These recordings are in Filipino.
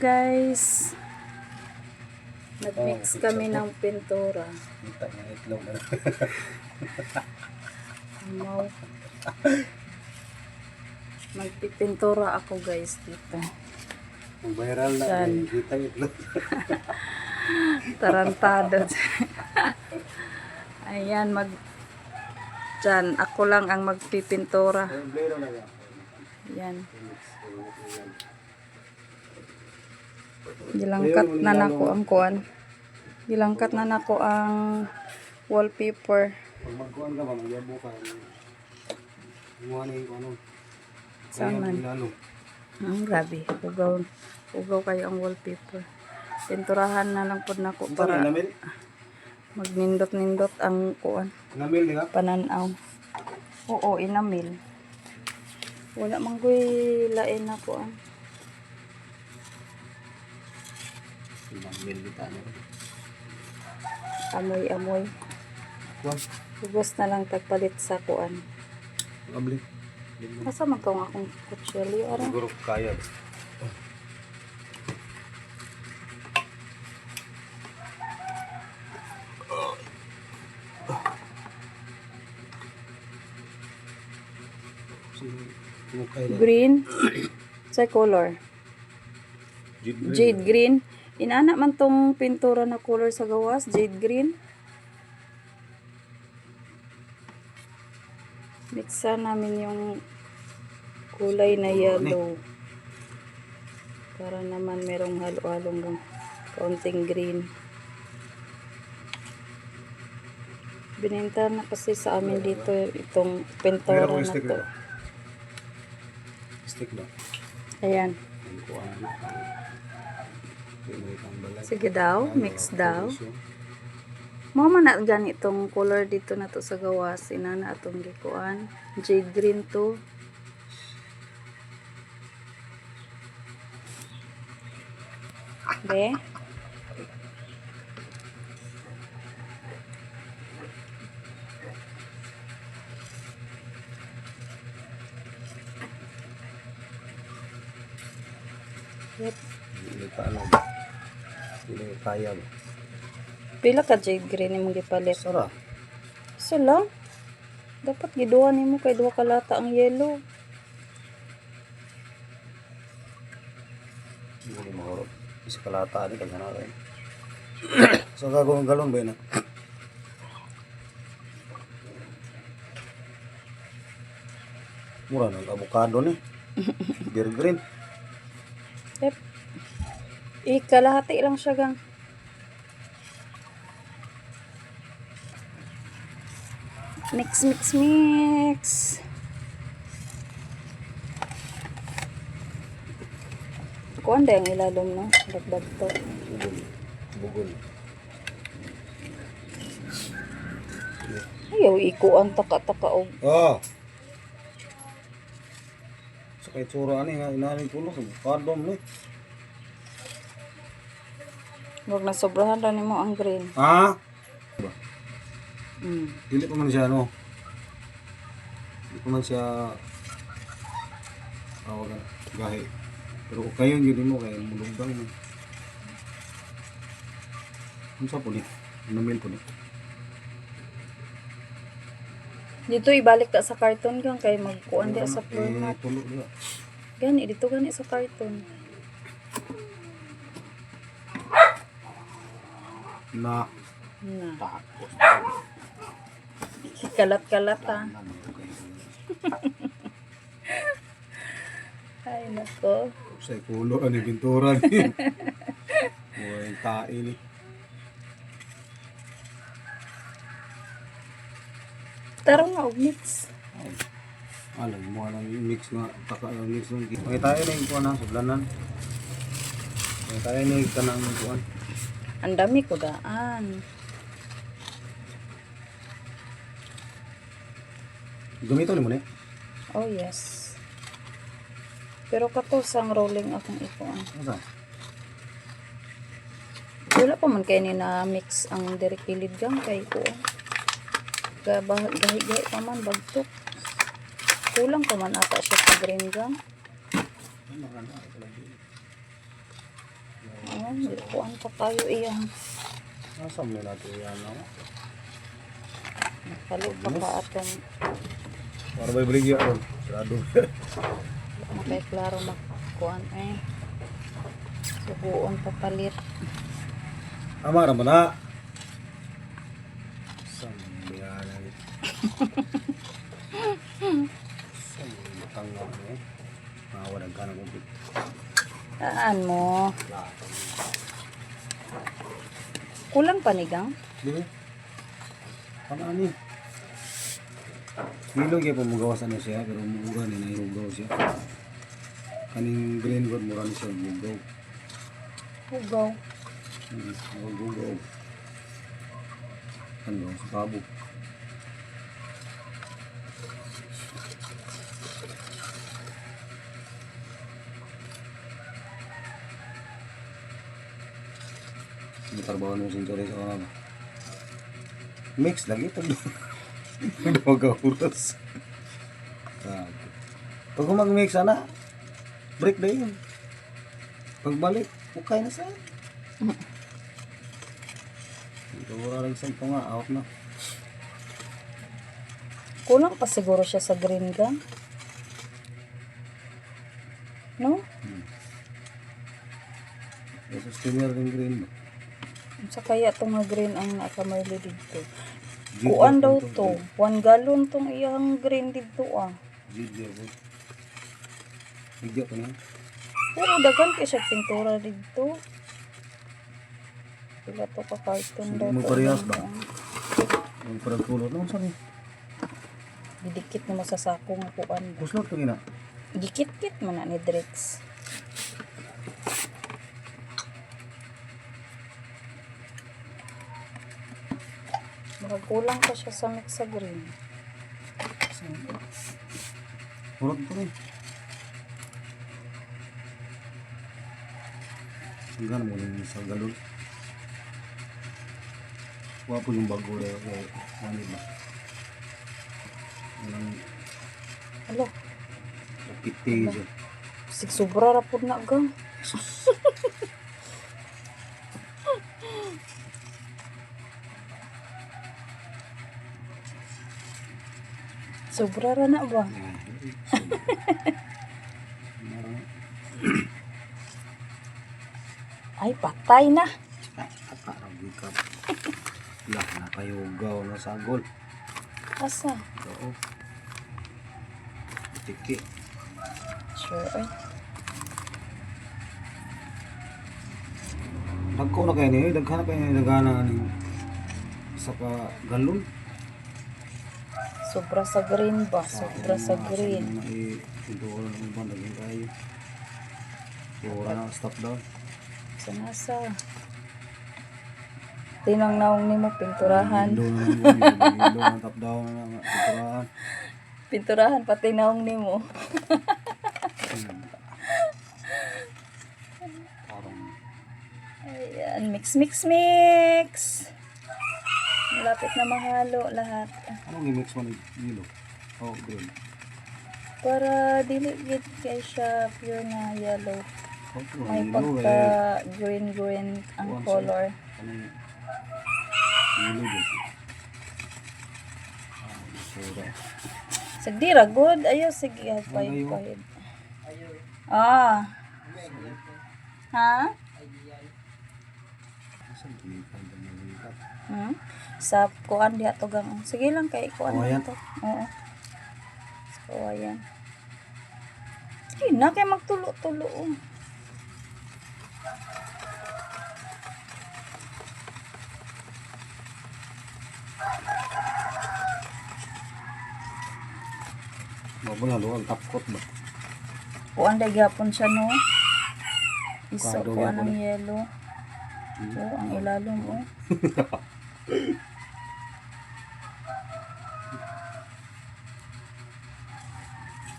guys. Nag-mix Oh, kami ng pintura. Kita niya itlog na. Amaw. Magpipintura ako guys dito. Viral na, Yan. eh, kita itlog. Tarantado. Ayan, mag... Diyan, ako lang ang magpipintura. Yung blero na yan. Yan. Gilangkat na nako ang kuan. Gilangkat na nako ang wallpaper. Pag magkuhan ka ba, magyabo ka. Gumawa yung ano. Ang grabe. Ugaw, ugaw kayo ang wallpaper. Pinturahan na lang po nako Para magnindot-nindot ang kuan. Namil, ka? Pananaw. Oo, inamil. Wala manggoy lain na kuan. Namil, di ka. Amoy-amoy. Ubos na lang tagpalit sa kuan. Abli. Asa man tong akong kutsilyo ara? Siguro kaya. Green. Sa color. Jade green. Inana man tong pintura na color sa gawas, jade green. Mixa namin yung kulay na yellow. Para naman merong halo-halong kaunting green. Binenta na kasi sa amin dito itong pintura na to. Stick daw. Ayan. Tambalan. Sige daw, mix daw. Mo man na ganitong color dito na to sa gawas. Inana atong gikuan. Jade green to. Be. Yep. Hindi pa. Hindi kaya. ba? Pila ka jade green imong gipalit? Sara. So lang. Dapat giduha nimo kay duha ka lata ang yellow. Hindi ko mahurot. Isa kalata ni kanya na rin. So gagawin galon ba yun? Mura ng avocado ni. Beer green. Yep. Ikalahati lang siya gang. Mix, mix, mix. Kuan da yung ilalom no? Dagdag to. Bugol. Ayaw, ikuan taka-taka og Oh! Sa kay tsura ani inanin ko no. Avocado ni. Huwag na sobrahan ra nimo ang green. Ha? Mm. Dili pa man siya ano. Dili pa man siya tawagan gahi. Pero kung kayo yun mo kay mulugdang mo. Ano sa pulit? Namil po ni. Dito ibalik ta sa karton gang kay magkuan di sa floor Eh, mat. tulo diba? Gani dito gani sa karton. Na Na. takos. Kalat-kalat ah. Ay nako. Sa kulo ani pintura ni. Buhay tae ni. Tara nga mix. Alam mo lang yung mix nga taka yung mix ng May tayo na yung kuan na sublanan. May tayo na yung kanang kuan. Ang dami ko daan. Gamito ni mo ni. Oh yes. Pero kato sang rolling akong ikuan. Asa? Wala pa man kay ni na mix ang diri kilid gang kay ko. Gahi-gahi pa man bagtok. Kulang pa man ata siya sa green gang. Ano? Oh, kuan pa tayo iyang. Nasa mo natin yan, no? Palo pa ka atong Para ba ibalik yan? Sarado. makay klaro na kuan eh. Subuon pa palit. Amara mo na. Sambiyanan. Sambiyanan mo eh. Mawalan ka ng kumpit. Taan mo. Kulang panigang? Di ba? Ano ani? Milog yung pumugawas ano siya, pero umuga ni nairugaw siya. Kaning green wood mura ni siya umugaw. Hugaw. Hmm, umugaw. Ano, sa kabo. Trabaho ng sensory sa ano. Mix lagi ito. Magahuras. Ah. Pag mag-mix na, break na yun. Pagbalik, okay na sa'yo. Ito wala lang sa ito nga, out na. Kulang pa siguro siya sa green gun. No? Ito stinger ng green ba? Sa kaya itong nga green ang nakamarli dito. Kuan daw ito. to. One gallon tong iyang green dito ah. Gidya po. Gidya po na. Pero daghan kay siya pintura dito. Pila to ka carton daw. mo parehas ba? Ang parang kulot. Ano saan eh? Didikit mo sa sako nga kuan. Kuslot ko gina. Dikit-kit man na ni Drex. Murag kulang pa siya sa mix sa green. Kulot ko rin. Ang gana mo yung sa galon. Wapo yung bago rin. Ano ba? Ang Alo, piti siya. sig sobra ra pud na gang. Sobra ra na ba? Ay, patay na. Lah, nakayogaw na sagol. Asa? Oo. Tiki. Sure, ay. Dagko na kayo niyo. Dagka na kayo niyo. Nagana ni sa ka galon. Sobra sa green ba? Sobra sa green. Ito ko lang yung bandagin kayo. Pura na stop down. Sa nasa. Tinang naong ni mo, pinturahan. Naman. Hilo na. Pinturahan. Pinturahan, pati naong ni mo. Ayan, mix, mix, mix. Malapit na mahalo lahat. anong i-mix mo ng hilo? Oh, green. Para dili gid kay siya pure na yellow. Oh, puro May hilo pagka eh. green green ang siya. color. Anong? Ah, sura. Sagdira good. Ayo sige hagpay Magayo. pahid. Ah. Ha? Saan tumipan ba ng likat? Hmm? Sa kuan diha to gang. Sige lang kay kuan lang to. Oo. Sa kawayan. Sige na kay magtulo-tulo. oh. Mabula lo ang tapkot ba? Kuan day gapon siya no. Iso Kuan ang yellow. Oo, ang ilalom oh.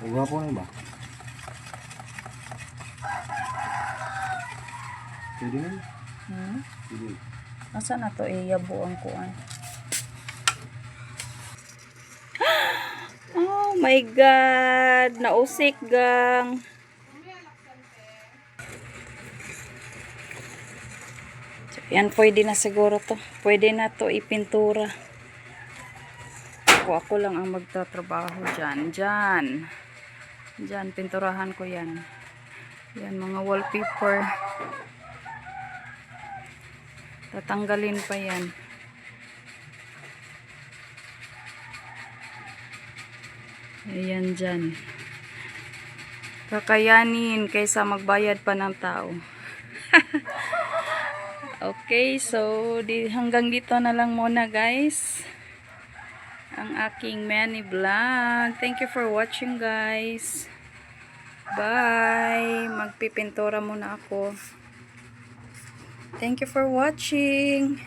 Uga po na ba? Pwede na? Hmm? Pwede. Asa na to iyabo ang kuan? Oh my god, nausik gang. Yan, pwede na siguro to. Pwede na to ipintura. Ako, ako lang ang magtatrabaho dyan. Dyan. Dyan, pinturahan ko yan. Yan, mga wallpaper. Tatanggalin pa yan. Ayan dyan. Kakayanin kaysa magbayad pa ng tao. okay, so di, hanggang dito na lang muna guys. Ang aking mini vlog. Thank you for watching guys. Bye. Magpipintura muna ako. Thank you for watching.